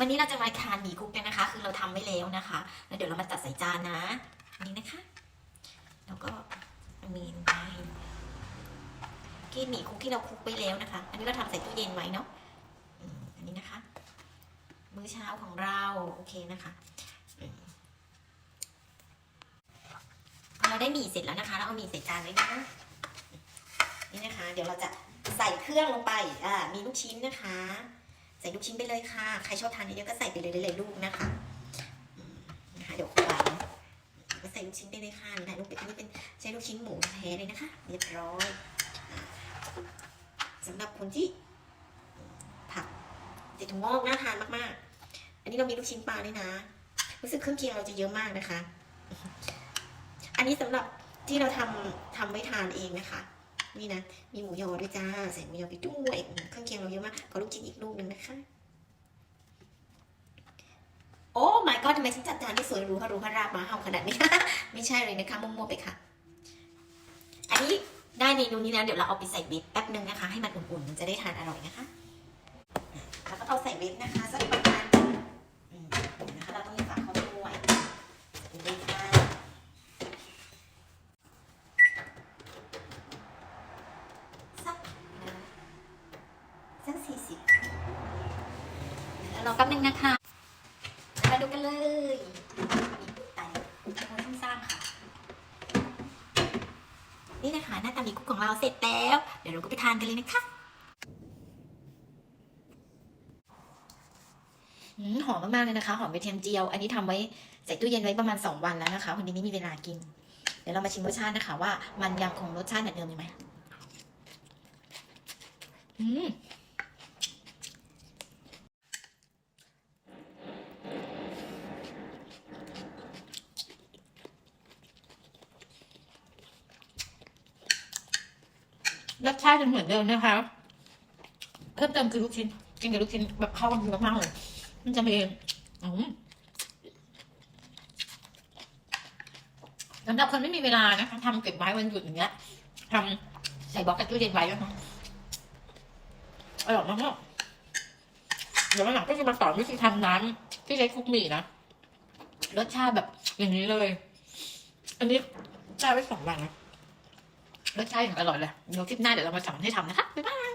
วันนี้เราจะมาทานหมี่คุกกันนะคะ คือเราทำไว้แล้วนะคะ แล้วเดี๋ยวเรามาจัดใส่จานนะนนี้นะคะ แล้วก็มีลงไปที่หมี่คุกที่เราคุกไว้แล้วนะคะ อันนี้เราทำใส่ตู้เย็นไว้เนาะอันนี้นะคะ มื้อเช้าของเราโอเคนะคะพอเราได้หมี่เสร็จแล้วนะคะ เราเอาหมี่ใส่จานไว้นะนี่นะคะ เดี๋ยวเราจะใส่เครื่องลงไปอ่ามีลูกชิ้นนะคะ ใส่ลูกชิ้นไปเลยค่ะ ใครชอบทานเยอะๆก็ใส่ไปเลยหลายๆลูกนะคะนะคะเดี๋ยวคุยก็ใส่ลูกชิ้นไปเลยค่ะนี่นะลูกเป็ดนนี้เป็นใช้ลูกชิ้นหมูแท้เลยนะคะเรียบร้อยอ่าสำหรับคนที่ผักติดถั่วงอกน่าทานมากๆ อันนี้เรามีลูกชิ้นปลาด้วยนะ รู้สึกเครื่องเคียงเราจะเยอะมากนะคะ อันนี้สำหรับที่เราทำทำไว้ทานเองนะคะ นี่นะ มีหมูยอด้วยจ้า ใส่หมูยอไปด้วยเครื่องเคียงเราเยอะมากขอลูกชิ้นอีกลูกหนึ่งนะคะ โอ้ my god ทำไมฉันจัดจานได้สวยรูฮารุฮาราบมาเฮาขนาดนี้ ไม่ใช่เลยนะคะมั่วๆไปค่ะ อันนี้ได้เมนูนี้แล้วเดี๋ยวเราเอาไปใส่เวฟแป๊บนึงนะคะ ให้มันอุ่นๆ มันจะได้ทานอร่อยนะคะอะแล้วก็เอาใส่เวฟนะคะสักประมาณอืมนะคะเราต้องมีฝาเขาด้วยใส่เวฟค่ะสักนะสักสี่สิบ แล้วรอแป๊บหนึงนะคะมาดูกันเลยมีไต่โอ้ยสร้างๆค่ะ นี่นะคะหน้าตาหมีคุกของเราเสร็จแล้ว เดี๋ยวเราก็ไปทานกันเลยนะคะอืมหอมมากๆเลยนะคะ หอมกระเทียมเจียว อันนี้ทำไว้ใส่ตู้เย็นไว้ประมาณ 2 วันแล้วนะคะวันนี้ไม่มีเวลากิน เดี๋ยวเรามาชิมรสชาตินะคะ ว่ามันยังคงรสชาติเหมือนเดิมอยู่ไหมอืม รสชาติยังเหมือนเดิมนะคะ เพิ่มเติมคือลูกชิ้น กินกับลูกชิ้นแบบเข้ากันมากๆเลย มันจะมีอืมสำหรับคนไม่มีเวลานะคะทำเก็บไว้วันหยุดอย่างเงี้ยทำใส่บล็อกกับตู้เย็นไว้นะคะอร่อยมากๆเดี๋ยววันหลังก็จะมาสอนวิธีทำน้ำที่ใช้คลุกหมี่นะ รสชาติแบบอย่างนี้เลย อันนี้ได้ไว้สองวันนะ รสชาติอย่อร่อยเลยเดี๋ยวคลิปหน้าเดี๋ยวเรามาสอนให้ทำนะคะบ๊ายบาย